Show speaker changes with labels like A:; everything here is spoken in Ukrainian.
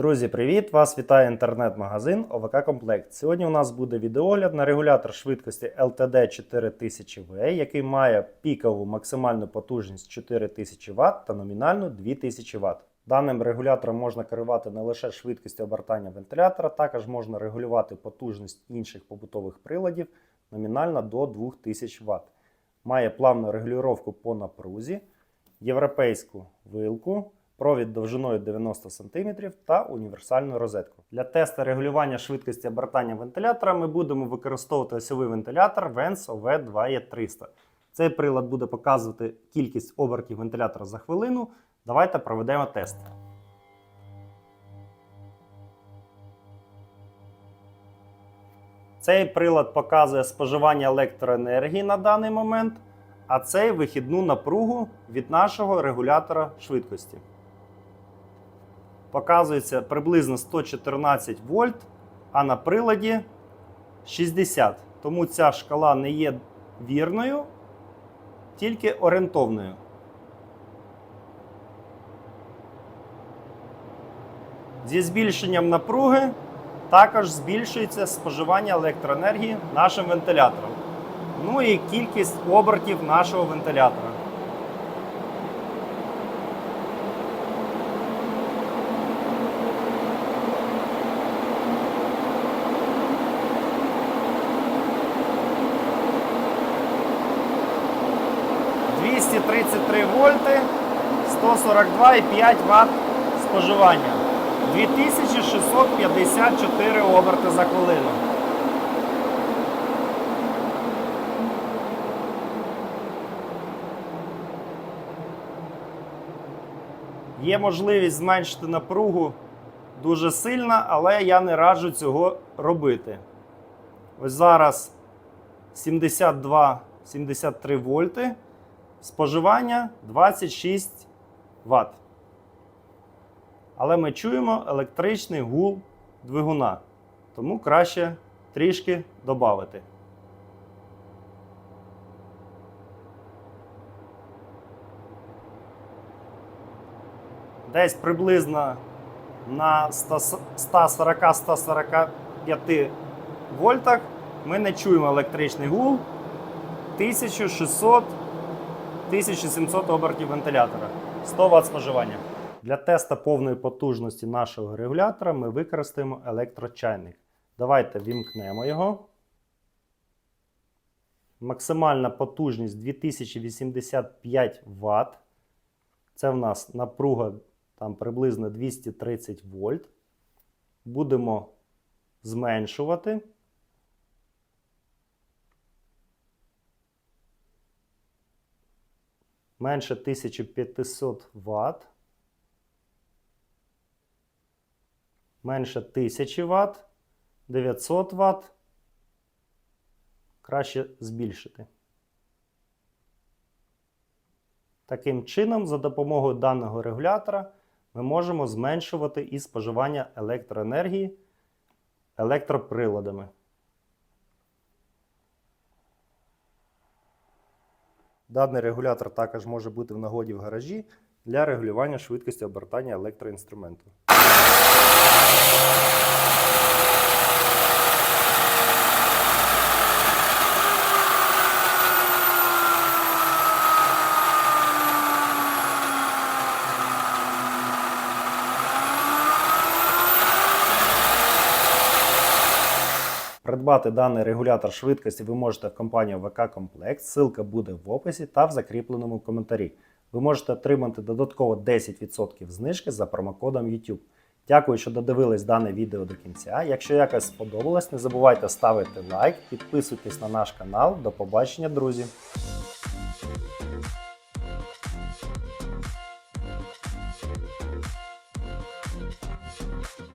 A: Друзі, привіт! Вас вітає інтернет-магазин ОВК Комплект. Сьогодні у нас буде відеогляд на регулятор швидкості LTD 4000 V, який має пікову максимальну потужність 4000 Вт та номінальну 2000 Вт. Даним регулятором можна керувати не лише швидкістю обертання вентилятора, також можна регулювати потужність інших побутових приладів номінально до 2000 Вт. Має плавну регулювання по напрузі, європейську вилку, провід довжиною 90 см та універсальну розетку. Для тесту регулювання швидкості обертання вентилятора ми будемо використовувати осьовий вентилятор Vents OV2E300. Цей прилад буде показувати кількість обертів вентилятора за хвилину. Давайте проведемо тест. Цей прилад показує споживання електроенергії на даний момент, а цей вихідну напругу від нашого регулятора швидкості. Показується приблизно 114 вольт, а на приладі 60. Тому ця шкала не є вірною, тільки орієнтовною. Зі збільшенням напруги також збільшується споживання електроенергії нашим вентилятором. Ну і кількість обертів нашого вентилятора. ...233 вольти, 142,5 Вт споживання. 2654 оберти за хвилину. Є можливість зменшити напругу дуже сильно, але я не раджу цього робити. Ось зараз 72-73 вольти, споживання 26 Вт. Але ми чуємо електричний гул двигуна, тому краще трішки додати. Десь приблизно на 140-145 вольтах ми не чуємо електричний гул 1600-1700 обертів вентилятора. 100 Вт споживання. Для тесту повної потужності нашого регулятора ми використаємо електрочайник. Давайте вімкнемо його. Максимальна потужність 2085 Вт. Це в нас напруга там приблизно 230 вольт. Будемо зменшувати. Менше 1500 Вт. Менше 1000 Вт, 900 Вт. Краще збільшити. Таким чином, за допомогою даного регулятора, ми можемо зменшувати і споживання електроенергії електроприладами. Даний регулятор також може бути в нагоді в гаражі для регулювання швидкості обертання електроінструменту. Придбати даний регулятор швидкості ви можете в компанії ВК Комплект. Ссылка буде в описі та в закріпленому коментарі. Ви можете отримати додатково 10% знижки за промокодом YouTube. Дякую, що додивились дане відео до кінця. Якщо якось сподобалось, не забувайте ставити лайк, підписуйтесь на наш канал. До побачення, друзі!